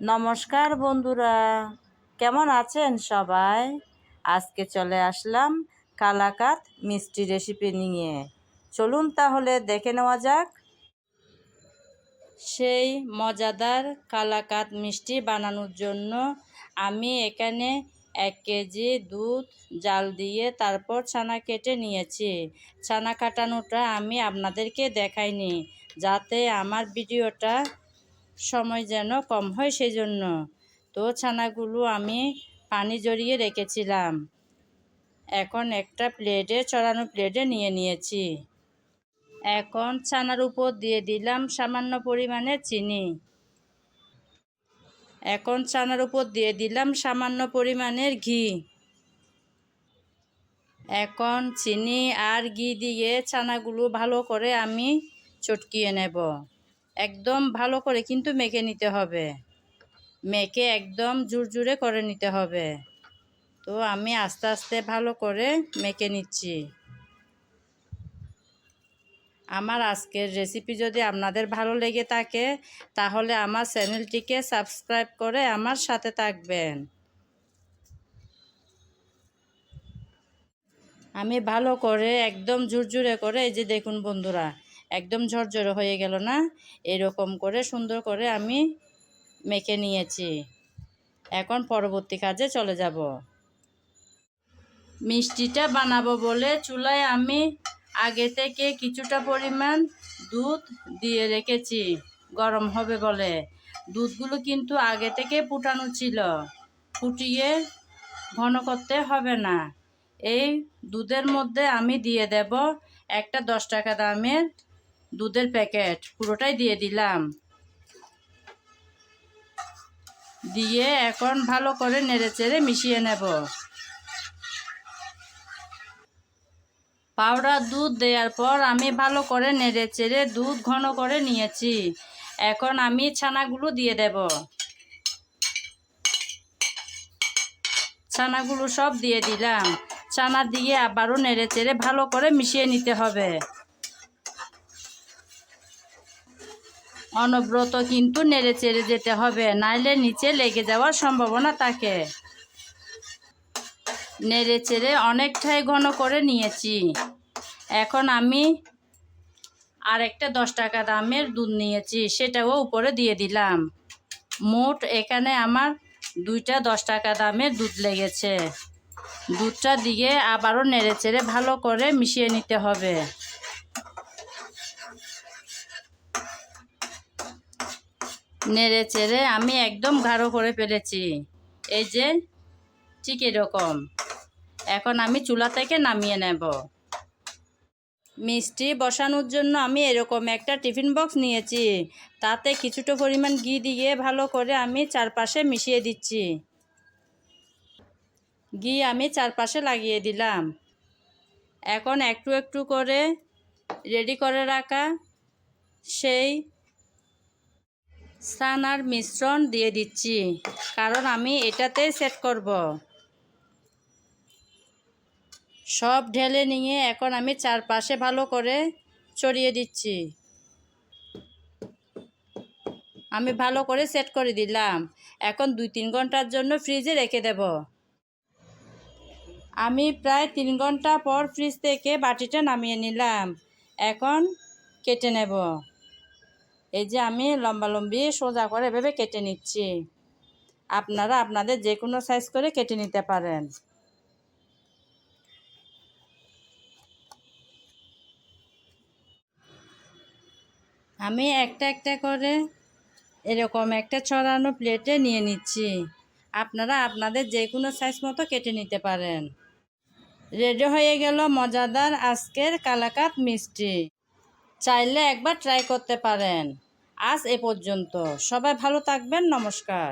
নমস্কার বন্ধুরা, কেমন আছেন সবাই? আজকে চলে আসলাম কালাকাত মিষ্টি রেসিপি নিয়ে। চলুন তাহলে দেখে নেওয়া যাক। সেই মজাদার কালাকাত মিষ্টি বানানোর জন্য আমি এখানে এক কেজি দুধ জাল দিয়ে তারপর ছানা কেটে নিয়েছি। ছানা কাটানোটা আমি আপনাদেরকে দেখাইনি, যাতে আমার ভিডিওটা সময় যেন কম হয় সেই জন্য তো ছানাগুলো আমি পানি জড়িয়ে রেখেছিলাম। এখন একটা প্লেটে, চড়ানো প্লেটে নিয়ে নিয়েছি। এখন ছানার উপর দিয়ে দিলাম সামান্য পরিমাণে চিনি। এখন ছানার উপর দিয়ে দিলাম সামান্য পরিমাণের ঘি। এখন চিনি আর ঘি দিয়ে ছানাগুলো ভালো করে আমি চটকিয়ে নেব। একদম ভালো করে কিন্তু মেখে নিতে হবে। মেখে একদম জোর জুরজুরে করে নিতে হবে। তো আমি আস্তে আস্তে ভালো করে মেখে নিচ্ছি। আমার আজকের রেসিপি যদি আপনাদের ভালো লেগে থাকে, তাহলে আমার চ্যানেলটিকে সাবস্ক্রাইব করে আমার সাথে থাকবেন। আমি ভালো করে একদম ঝুরঝুরে করে, এই যে দেখুন বন্ধুরা একদম ঝরঝরে হয়ে গেল না? এরকম করে সুন্দর করে আমি মেখে নিয়েছি। এখন পরবর্তী কাজে চলে যাব। মিষ্টিটা বানাবো বলে চুলায় আমি আগে থেকে কিছুটা পরিমাণ দুধ দিয়ে রেখেছি। গরম হবে বলে। দুধগুলো কিন্তু আগে থেকে ফুটানো ছিল। ফুটিয়ে ঘন করতে হবে না। এই দুধের মধ্যে আমি দিয়ে দেব একটা দশ টাকা দামের দুধের প্যাকেট পুরোটাই দিয়ে দিলাম। দিয়ে এখন ভালো করে নেড়ে চেড়ে মিশিয়ে নেব। পাউডার দুধ দেওয়ার পর আমি ভালো করে নেড়ে চেড়ে দুধ ঘন করে নিয়েছি। এখন আমি ছানাগুলো দিয়ে দেব। ছানাগুলো সব দিয়ে দিলাম। ছানা দিয়ে আবারও নেড়ে চেড়ে ভালো করে মিশিয়ে নিতে হবে। অনব্রত কিন্তু নেড়ে চেড়ে যেতে হবে, নাইলে নিচে লেগে যাওয়ার সম্ভাবনা থাকে। নেড়ে চেড়ে অনেকটাই ঘন করে নিয়েছি। এখন আমি আরেকটা দশ টাকা দামের দুধ নিয়েছি, সেটাও উপরে দিয়ে দিলাম। মোট এখানে আমার দুইটা দশ টাকা দামের দুধ লেগেছে। দুধটা দিয়ে আবারও নেড়ে চেড়ে ভালো করে মিশিয়ে নিতে হবে। নেড়ে চেড়ে আমি একদম গাঢ় করে ফেলেছি। এই যে, ঠিক এরকম। এখন আমি চুলা থেকে নামিয়ে নেব। মিষ্টি বসানোর জন্য আমি এরকম একটা টিফিন বক্স নিয়েছি। তাতে কিছুটা পরিমাণ ঘি দিয়ে ভালো করে আমি চারপাশে মিশিয়ে দিচ্ছি। ঘি আমি চারপাশে লাগিয়ে দিলাম। এখন একটু একটু করে রেডি করে রাখা সেই স্নানার মিশ্রণ দিয়ে দিচ্ছি, কারণ আমি এটাতে সেট করব। সব ঢেলে নিয়ে এখন আমি চারপাশে ভালো করে ছড়িয়ে দিচ্ছি। আমি ভালো করে সেট করে দিলাম। এখন দুই তিন ঘণ্টার জন্য ফ্রিজে রেখে দেব। আমি প্রায় তিন ঘণ্টা পর ফ্রিজ থেকে বাটিটা নামিয়ে নিলাম। এখন কেটে নেব। এই যে আমি লম্বা লম্বি সোজা করে এভাবে কেটে নিচ্ছি। আপনারা আপনাদের যে কোনো সাইজ করে কেটে নিতে পারেন। আমি একটা একটা করে এরকম একটা ছড়ানো প্লেটে নিয়ে নিচ্ছি। আপনারা আপনাদের যে কোনো সাইজ মতো কেটে নিতে পারেন। রেডি হয়ে গেল মজাদার আজকের কালাকাত মিষ্টি। চাইলে একবার ট্রাই করতে পারেন। আজ এ পর্যন্ত। সবাই ভালো থাকবেন নমস্কার।